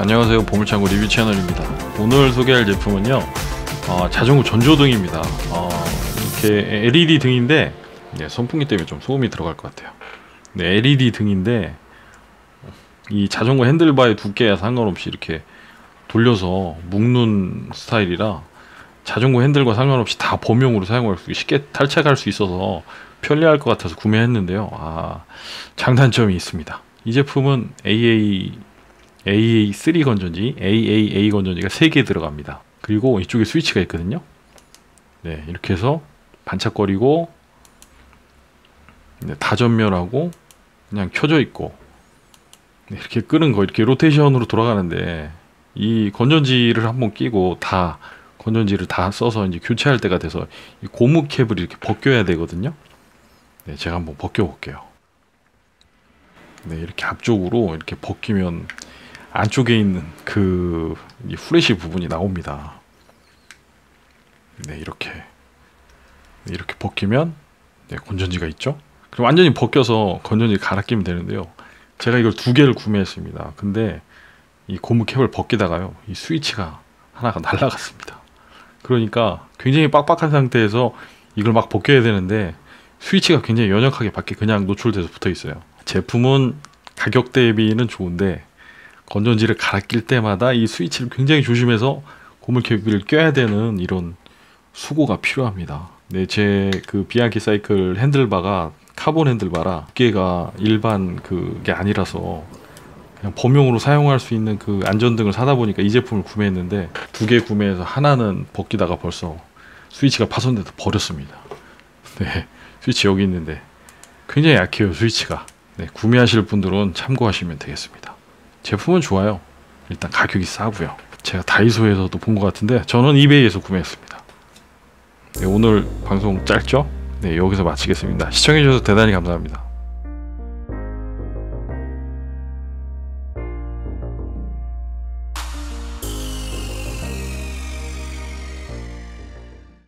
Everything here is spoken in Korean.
안녕하세요. 보물창고 리뷰 채널입니다. 오늘 소개할 제품은요 어, 자전거 전조등입니다. 어, 이렇게 LED 등인데 네, 선풍기 때문에 좀 소음이 들어갈 것 같아요. 네, LED 등인데 이 자전거 핸들바의 두께와 상관없이 이렇게 돌려서 묶는 스타일이라 자전거 핸들과 상관없이 다 범용으로 사용할 수 쉽게 탈착할 수 있어서 편리할 것 같아서 구매했는데요. 아 장단점이 있습니다. 이 제품은 AA AA3 건전지, AAA 건전지가 3개 들어갑니다. 그리고 이쪽에 스위치가 있거든요. 네, 이렇게 해서 반짝거리고 네, 다전면하고 그냥 켜져 있고 네, 이렇게 끄는 거 이렇게 로테이션으로 돌아가는데 이 건전지를 한번 끼고 다 건전지를 다 써서 이제 교체할 때가 돼서 이 고무 캡을 이렇게 벗겨야 되거든요. 네, 제가 한번 벗겨 볼게요. 네, 이렇게 앞쪽으로 이렇게 벗기면 안쪽에 있는 그 후레쉬 부분이 나옵니다. 네, 이렇게 네, 이렇게 벗기면 네, 건전지가 있죠. 그럼 완전히 벗겨서 건전지 갈아 끼면 되는데요. 제가 이걸 두 개를 구매했습니다. 근데 이 고무 캡을 벗기다가요, 이 스위치가 하나가 날라갔습니다. 그러니까 굉장히 빡빡한 상태에서 이걸 막 벗겨야 되는데 스위치가 굉장히 연약하게 밖에 그냥 노출돼서 붙어 있어요. 제품은 가격 대비는 좋은데 건전지를 갈아 낄 때마다 이 스위치를 굉장히 조심해서 고물 캡을 껴야 되는 이런 수고가 필요합니다. 네, 제 그 비앙키 사이클 핸들바가 카본 핸들바라 두께가 일반 그게 아니라서 그냥 범용으로 사용할 수 있는 그 안전등을 사다 보니까 이 제품을 구매했는데 두 개 구매해서 하나는 벗기다가 벌써 스위치가 파손돼서 버렸습니다. 네, 스위치 여기 있는데 굉장히 약해요 스위치가. 네, 구매하실 분들은 참고하시면 되겠습니다. 제품은 좋아요. 일단 가격이 싸고요. 제가 다이소에서도 본 것 같은데 저는 이베이에서 구매했습니다. 네, 오늘 방송 짧죠? 네, 여기서 마치겠습니다. 시청해주셔서 대단히 감사합니다.